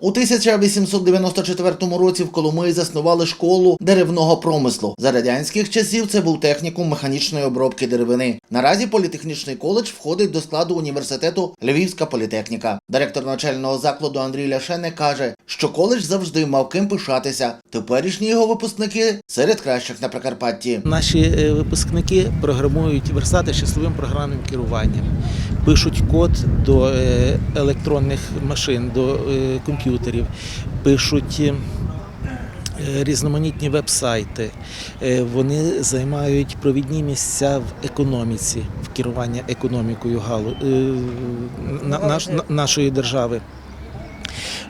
У 1894 році в Коломиї заснували школу деревного промислу. За радянських часів це був технікум механічної обробки деревини. Наразі політехнічний коледж входить до складу університету Львівська політехніка. Директор навчального закладу Андрій Ляшене каже, що коледж завжди мав ким пишатися. Теперішні його випускники серед кращих на Прикарпатті. Наші е, випускники програмують верстати щасливим програмним керуванням, пишуть код до е, електронних машин, до е, комп'ютерів, пишуть. е, Різноманітні веб-сайти, Е, вони займають провідні місця в економіці, в керуванні економікою галу е, на- наш- на- нашої держави.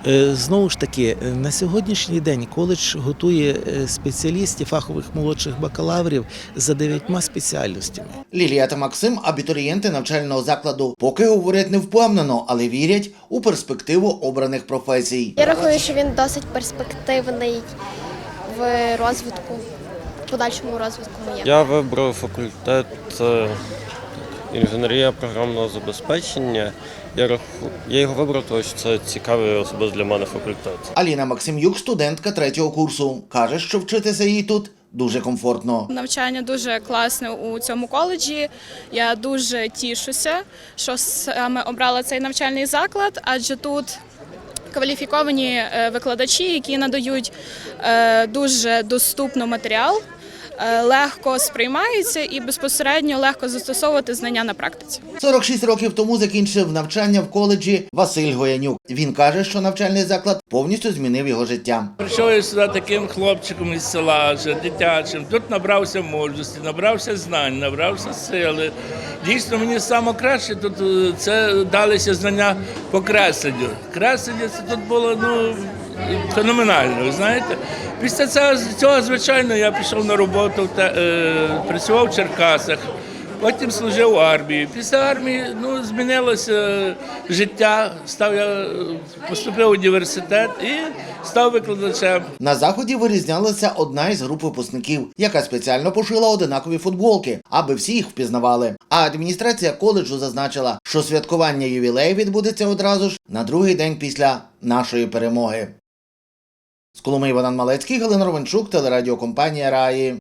Е, Знову ж таки, е, на сьогоднішній день коледж готує е, спеціалістів, фахових молодших бакалаврів за дев'ятьма спеціальностями. Лілія та Максим, абітурієнти навчального закладу, поки говорять не впевнено, але вірять у перспективу обраних професій. Я рахую, що він досить перспективний в розвитку, в подальшому розвитку моєму. Я вибрав факультет інженерія програмного забезпечення. Я, раху... я його вибрав, тому що це цікавий особисто для мене факультет. Аліна Максим'юк, студентка третього курсу, каже, що вчитися їй тут дуже комфортно. Навчання дуже класне у цьому коледжі. Я дуже тішуся, що саме обрала цей навчальний заклад, адже тут кваліфіковані е, викладачі, які надають е, дуже доступно матеріал, легко сприймаються і безпосередньо легко застосовувати знання на практиці. 46 років тому закінчив навчання в коледжі Василь Гоянюк. Він каже, що навчальний заклад повністю змінив його життя. Прийшов я сюди таким хлопчиком із села, вже дитячим. Тут набрався мужності, набрався знань, набрався сили. Дійсно, мені саме краще тут е, це далися знання по кресленню. Креслення це тут було ну, феноменально, ви знаєте. Після цього, цього звичайно, я пішов на роботу, та, е, працював в Черкасах. Потім служив в армії. Після армії ну, змінилося життя. Став я поступив в університет і став викладачем. На заході вирізнялася одна із груп випускників, яка спеціально пошила одинакові футболки, аби всі їх впізнавали. А адміністрація коледжу зазначила, що святкування ювілею відбудеться одразу ж на другий день після нашої перемоги. З Коломиї Богдан Малецький, Галина Ровенчук, телерадіокомпанія Раї.